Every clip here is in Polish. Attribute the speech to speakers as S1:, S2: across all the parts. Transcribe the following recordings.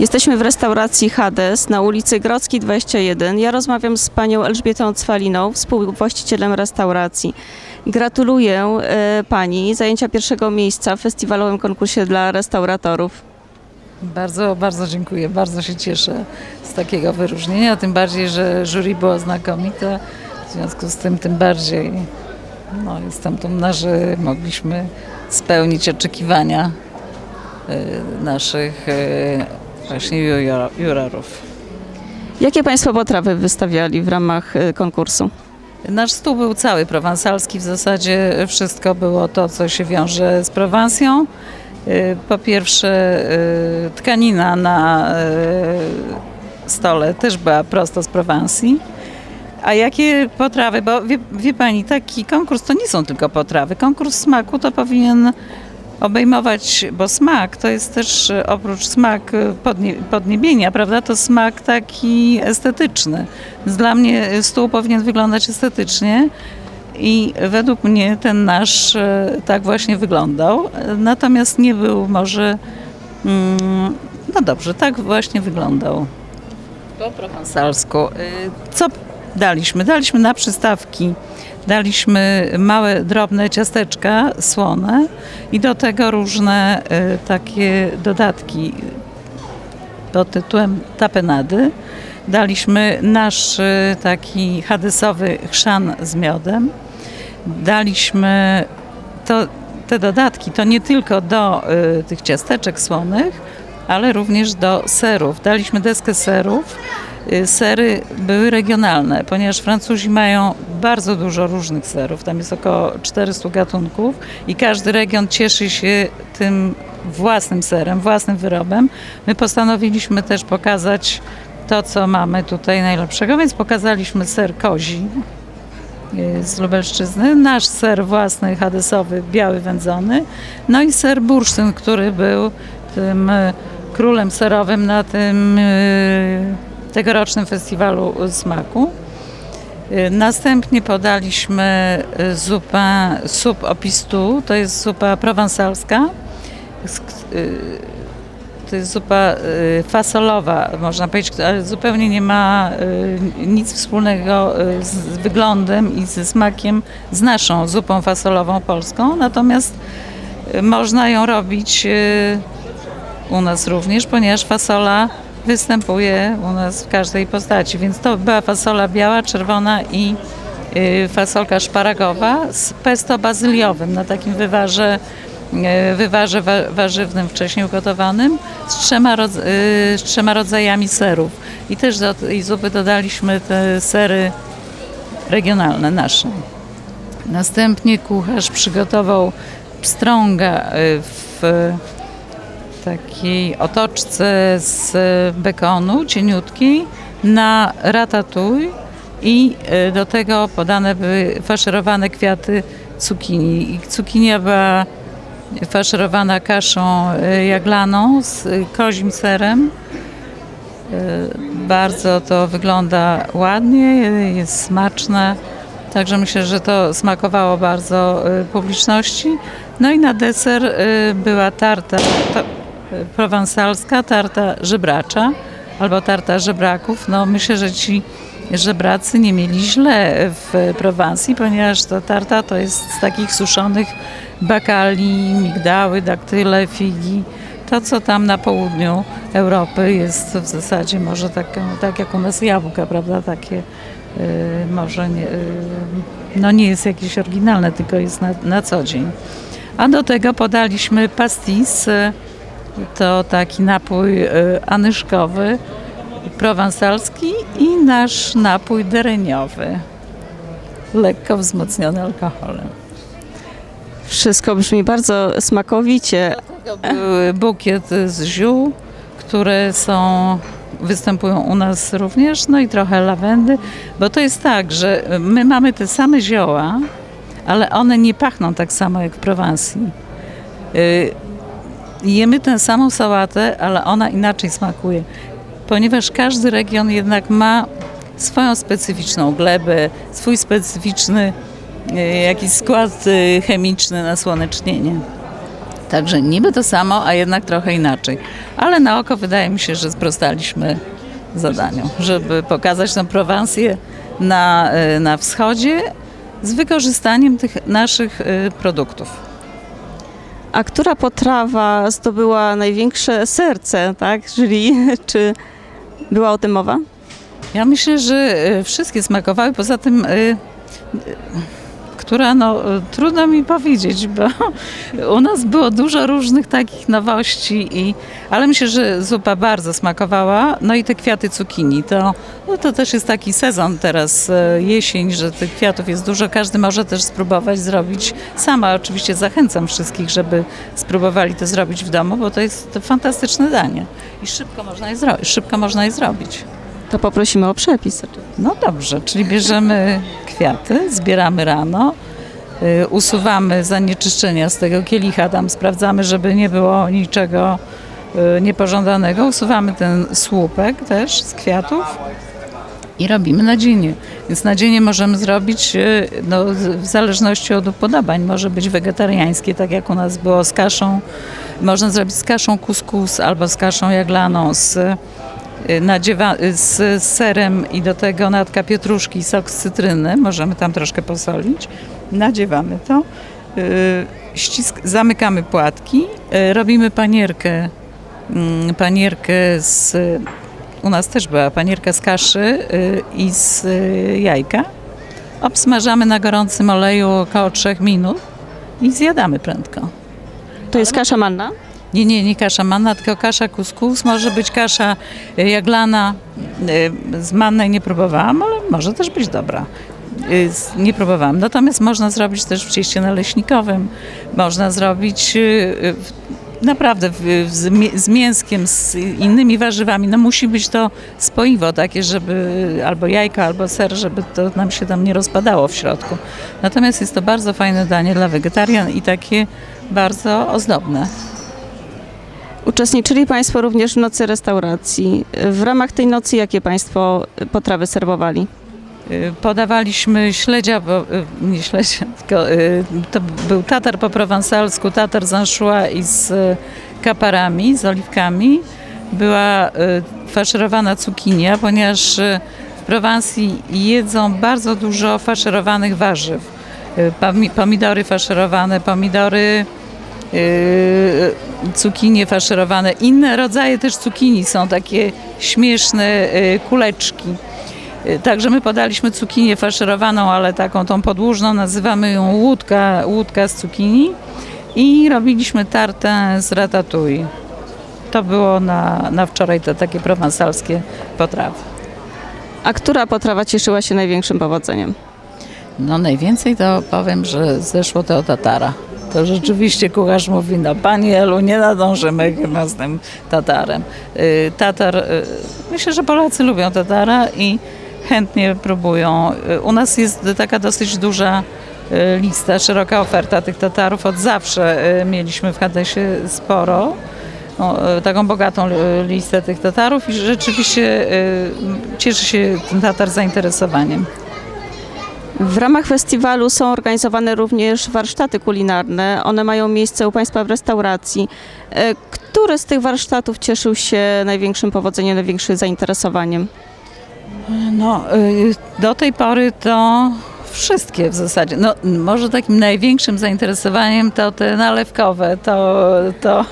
S1: Jesteśmy w restauracji Hades na ulicy Grodzkiej 21. Ja rozmawiam z panią Elżbietą Cwaliną, współwłaścicielem restauracji. Gratuluję e, pani zajęcia pierwszego miejsca w festiwalowym konkursie dla restauratorów.
S2: Bardzo, bardzo dziękuję. Bardzo się cieszę z takiego wyróżnienia, tym bardziej, że jury było znakomite. W związku z tym tym bardziej no, jestem dumna, że mogliśmy spełnić oczekiwania y, naszych y, właśnie juror- jurorów.
S1: Jakie państwo potrawy wystawiali w ramach e, konkursu?
S2: Nasz stół był cały prowansalski, w zasadzie wszystko było to, co się wiąże z Prowansją. Y, Po pierwsze, y, tkanina na y, stole też była prosto z Prowansji. A jakie potrawy? Bo wie, wie pani, taki konkurs to nie są tylko potrawy. Konkurs smaku to powinien obejmować, bo smak to jest też y, oprócz smak y, podnie, podniebienia, prawda, to smak taki estetyczny. Więc dla mnie stół powinien wyglądać estetycznie i według mnie ten nasz y, tak właśnie wyglądał. Natomiast nie był może, mm, no dobrze, tak właśnie wyglądał. Po prowansalsku. Co daliśmy? Daliśmy na przystawki Daliśmy małe, drobne ciasteczka słone i do tego różne y, takie dodatki pod tytułem tapenady. Daliśmy nasz y, taki hadesowy chrzan z miodem. Daliśmy to, te dodatki to nie tylko do y, tych ciasteczek słonych, ale również do serów. Daliśmy deskę serów. Y, Sery były regionalne, ponieważ Francuzi mają bardzo dużo różnych serów. Tam jest około 400 gatunków i każdy region cieszy się tym własnym serem, własnym wyrobem. My postanowiliśmy też pokazać to, co mamy tutaj najlepszego, więc pokazaliśmy ser kozi y, z Lubelszczyzny, nasz ser własny, hadesowy, biały wędzony, no i ser bursztyn, który był tym y, królem serowym na tym y, tegorocznym festiwalu smaku. Y, Następnie podaliśmy y, zupę sup opistu, to jest zupa prowansalska. Sk- To jest zupa fasolowa, można powiedzieć, ale zupełnie nie ma nic wspólnego z wyglądem i ze smakiem z naszą zupą fasolową polską. Natomiast można ją robić u nas również, ponieważ fasola występuje u nas w każdej postaci. Więc to była fasola biała, czerwona i y, fasolka szparagowa z pesto bazyliowym na takim wywarze, y, wywarze wa- warzywnym wcześniej ugotowanym z trzema, y, z trzema rodzajami serów. I też do tej zupy dodaliśmy te sery regionalne nasze. Następnie kucharz przygotował pstrąga w takiej otoczce z bekonu cieniutkiej na ratatouille i y, do tego podane były faszerowane kwiaty cukinii. I cukinia była faszerowana kaszą y, jaglaną z kozim serem. Y, Bardzo to wygląda ładnie, jest smaczne. Także myślę, że to smakowało bardzo publiczności. No i na deser była tarta to, prowansalska, tarta żebracza albo tarta żebraków. No myślę, że ci żebracy nie mieli źle w Prowansji, ponieważ ta tarta to jest z takich suszonych bakali, migdały, daktyle, figi. To, co tam na południu Europy jest w zasadzie może tak, tak jak u nas jabłka, prawda, takie y, może nie, y, no nie jest jakieś oryginalne, tylko jest na, na co dzień. A do tego podaliśmy pastis, y, to taki napój y, anyszkowy, prowansalski i nasz napój dereniowy, lekko wzmocniony alkoholem.
S1: Wszystko brzmi bardzo smakowicie.
S2: Był bukiet z ziół, które są, występują u nas również, no i trochę lawendy, bo to jest tak, że my mamy te same zioła, ale one nie pachną tak samo jak w Prowansji. Jemy tę samą sałatę, ale ona inaczej smakuje, ponieważ każdy region jednak ma swoją specyficzną glebę, swój specyficzny y, jakiś skład y, chemiczny na słonecznienie. Także niby to samo, a jednak trochę inaczej. Ale na oko wydaje mi się, że sprostaliśmy zadaniu, żeby pokazać tą Prowansję na, y, na wschodzie z wykorzystaniem tych naszych produktów.
S1: A która potrawa zdobyła największe serce, tak, jury? Czy była o tym mowa?
S2: Ja myślę, że y, wszystkie smakowały, poza tym, y, która no trudno mi powiedzieć, bo u nas było dużo różnych takich nowości, i, ale myślę, że zupa bardzo smakowała. No i te kwiaty cukinii, to, no to też jest taki sezon teraz, y, jesień, że tych kwiatów jest dużo. Każdy może też spróbować zrobić sama. Oczywiście zachęcam wszystkich, żeby spróbowali to zrobić w domu, bo to jest fantastyczne danie i szybko można je, szybko można je zrobić.
S1: To poprosimy o przepis.
S2: No dobrze, czyli bierzemy kwiaty, zbieramy rano, y, usuwamy zanieczyszczenia z tego kielicha, tam sprawdzamy, żeby nie było niczego y, niepożądanego. Usuwamy ten słupek też z kwiatów i robimy nadzienie. Więc nadzienie możemy zrobić y, no, w zależności od upodobań. Może być wegetariańskie, tak jak u nas było z kaszą. Można zrobić z kaszą kuskus albo z kaszą jaglaną, z nadziewa, y, z serem i do tego natka pietruszki i sok z cytryny. Możemy tam troszkę posolić. Nadziewamy to. y, Ścisk, zamykamy płatki. y, Robimy panierkę, mm, panierkę z... U nas też była panierka z kaszy y, i z y, jajka. Obsmażamy na gorącym oleju około 3 minut i zjadamy prędko.
S1: To jest kasza manna?
S2: Nie, nie, nie kasza manna, tylko kasza kuskus. Może być kasza y, jaglana. y, Z mannej nie próbowałam, ale może też być dobra. Y, Nie próbowałam. Natomiast można zrobić też w cieście naleśnikowym. Można zrobić naprawdę z mięskiem, z innymi warzywami. No musi być to spoiwo takie, żeby albo jajka, albo ser, żeby to nam się tam nie rozpadało w środku. Natomiast jest to bardzo fajne danie dla wegetarian i takie bardzo ozdobne.
S1: Uczestniczyli Państwo również w nocy restauracji. W ramach tej nocy jakie Państwo potrawy serwowali?
S2: Y, Podawaliśmy śledzia, bo, y, nie śledzia, tylko y, to był tatar po prowansalsku, tatar z anchois i z y, kaparami, z oliwkami. Była y, faszerowana cukinia, ponieważ y, w Prowansji jedzą bardzo dużo faszerowanych warzyw. Y, pomi- Pomidory faszerowane, pomidory y, cukinie faszerowane. Inne rodzaje też cukinii są takie śmieszne y, kuleczki. Y, Także my podaliśmy cukinię faszerowaną, ale taką tą podłużną, nazywamy ją łódka, łódka z cukinii i robiliśmy tartę z ratatouille. To było na, na wczoraj te takie prowansalskie potrawy.
S1: A która potrawa cieszyła się największym powodzeniem?
S2: No najwięcej to powiem, że zeszło to od tatara. To rzeczywiście kucharz mówi, no pani Elu, nie nadążymy chyba z tym tatarem. Y, Tatar, y, myślę, że Polacy lubią tatara i chętnie próbują. Y, U nas jest taka dosyć duża lista, szeroka oferta tych tatarów. Od zawsze mieliśmy w Hadesie sporo. No, taką bogatą listę tych tatarów i rzeczywiście cieszy się ten tatar zainteresowaniem.
S1: W ramach festiwalu są organizowane również warsztaty kulinarne. One mają miejsce u Państwa w restauracji. E, Który z tych warsztatów cieszył się największym powodzeniem, największym zainteresowaniem?
S2: No, y, do tej pory to wszystkie w zasadzie. No, może takim największym zainteresowaniem to te nalewkowe, to, to,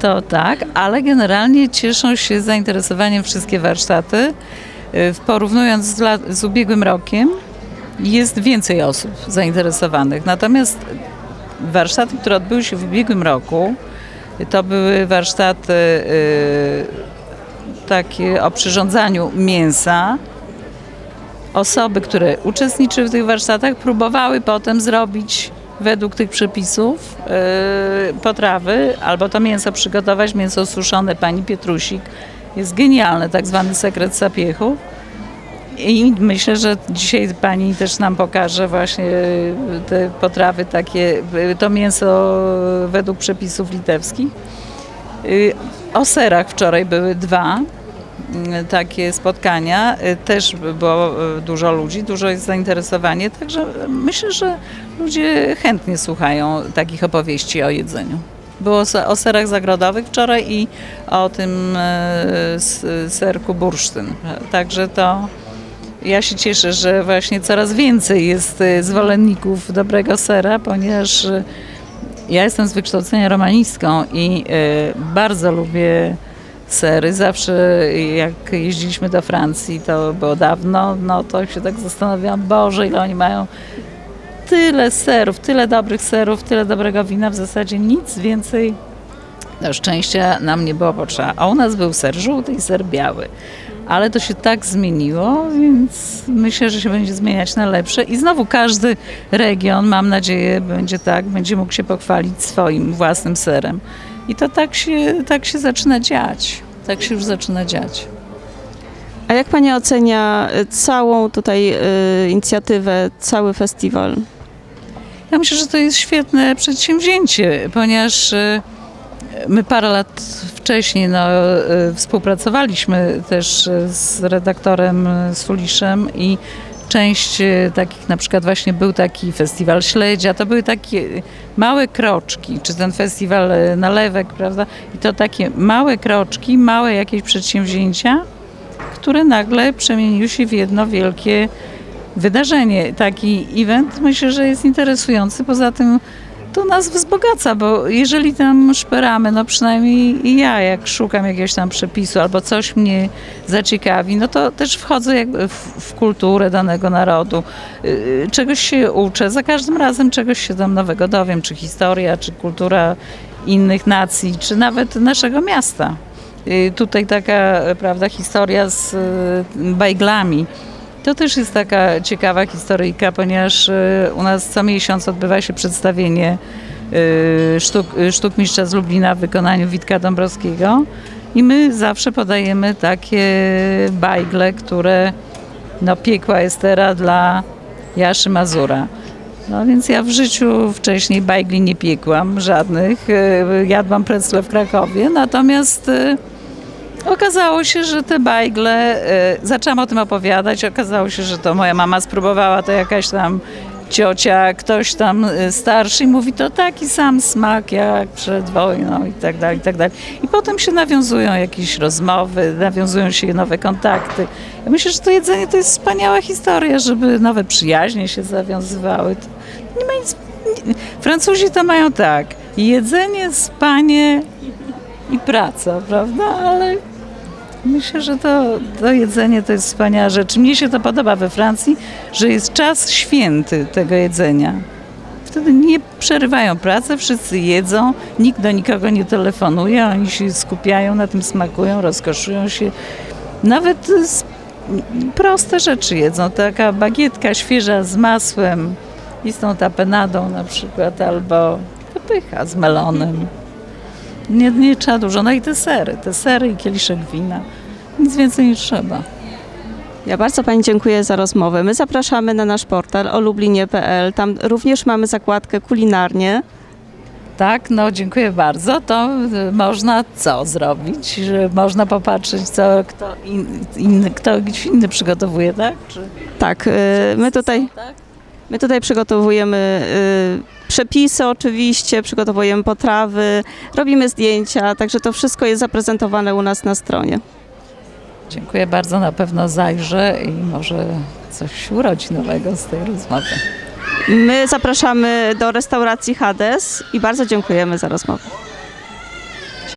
S2: to tak, ale generalnie cieszą się zainteresowaniem wszystkie warsztaty. Y, Porównując z, lat, z ubiegłym rokiem, jest więcej osób zainteresowanych. Natomiast warsztaty, które odbyły się w ubiegłym roku, to były warsztaty y, takie o przyrządzaniu mięsa. Osoby, które uczestniczyły w tych warsztatach, próbowały potem zrobić według tych przepisów yy, potrawy, albo to mięso przygotować, mięso suszone pani Pietruzik. Jest genialne, tak zwany sekret sapiechów. I myślę, że dzisiaj pani też nam pokaże właśnie y, te potrawy takie, y, to mięso według przepisów litewskich. Y, O serach wczoraj były dwa mm, takie spotkania. Y, Też było y, dużo ludzi, dużo jest zainteresowanie, także myślę, że ludzie chętnie słuchają takich opowieści o jedzeniu. Było o serach zagrodowych wczoraj i o tym serku bursztyn. Także to ja się cieszę, że właśnie coraz więcej jest e, zwolenników dobrego sera, ponieważ e, ja jestem z wykształcenia romanistką i e, bardzo lubię sery. Zawsze jak jeździliśmy do Francji, to było dawno, no to się tak zastanawiałam, Boże, ile oni mają tyle serów, tyle dobrych serów, tyle dobrego wina, w zasadzie nic więcej do szczęścia nam nie było potrzeba. A u nas był ser żółty i ser biały. Ale to się tak zmieniło, więc myślę, że się będzie zmieniać na lepsze. I znowu każdy region, mam nadzieję, będzie tak, będzie mógł się pochwalić swoim własnym serem. I to tak się, tak się zaczyna dziać. Tak się już zaczyna dziać.
S1: A jak Pani ocenia y, całą tutaj y, inicjatywę, cały festiwal?
S2: Ja myślę, że to jest świetne przedsięwzięcie, ponieważ e, my parę lat wcześniej no, e, współpracowaliśmy też e, z redaktorem e, Suliszem i część takich, na przykład właśnie był taki festiwal śledzia, to były takie małe kroczki, czy ten festiwal nalewek, prawda? I to takie małe kroczki, małe jakieś przedsięwzięcia, które nagle przemieniły się w jedno wielkie wydarzenie. Taki event myślę, że jest interesujący. Poza tym to nas wzbogaca, bo jeżeli tam szperamy, no przynajmniej ja, jak szukam jakiegoś tam przepisu albo coś mnie zaciekawi, no to też wchodzę jakby w, w kulturę danego narodu, Yy, czegoś się uczę, za każdym razem czegoś się tam nowego dowiem, czy historia, czy kultura innych nacji, czy nawet naszego miasta. Yy, Tutaj taka, prawda, historia z bajglami. To też jest taka ciekawa historyjka, ponieważ e, u nas co miesiąc odbywa się przedstawienie e, sztuk, e, sztuk mistrza z Lublina w wykonaniu Witka Dąbrowskiego i my zawsze podajemy takie bajgle, które no piekła Estera dla Jaszy Mazura. No więc ja w życiu wcześniej bajgli nie piekłam, żadnych. Jadłam precle w Krakowie, natomiast Okazało się, że te bajgle, y, zaczęłam o tym opowiadać, okazało się, że to moja mama spróbowała, to jakaś tam ciocia, ktoś tam y, starszy i mówi, to taki sam smak jak przed wojną i tak dalej, i tak dalej. I potem się nawiązują jakieś rozmowy, nawiązują się nowe kontakty. Ja myślę, że to jedzenie to jest wspaniała historia, żeby nowe przyjaźnie się zawiązywały. To nie ma nic... Francuzi to mają tak, jedzenie, spanie i praca, prawda? Ale myślę, że to, to jedzenie to jest wspaniała rzecz. Mnie się to podoba we Francji, że jest czas święty tego jedzenia. Wtedy nie przerywają pracy, wszyscy jedzą, nikt do nikogo nie telefonuje, oni się skupiają na tym, smakują, rozkoszują się. Nawet proste rzeczy jedzą. Taka bagietka świeża z masłem i z tą tapenadą na przykład, albo pycha z melonem. Nie, nie trzeba dużo. No i te sery, te sery i kieliszek wina. Nic więcej nie trzeba.
S1: Ja bardzo Pani dziękuję za rozmowę. My zapraszamy na nasz portal olublinie.pl. Tam również mamy zakładkę kulinarnie.
S2: Tak, no dziękuję bardzo. To y, można co zrobić? Że można popatrzeć, co kto in, inny, kto inny przygotowuje, tak? Czy
S1: Tak, y, my tutaj,
S2: tak?
S1: my tutaj przygotowujemy y, przepisy oczywiście, przygotowujemy potrawy, robimy zdjęcia, także to wszystko jest zaprezentowane u nas na stronie.
S2: Dziękuję bardzo, na pewno zajrzę i może coś urodzi nowego z tej rozmowy.
S1: My zapraszamy do restauracji Hades i bardzo dziękujemy za rozmowę.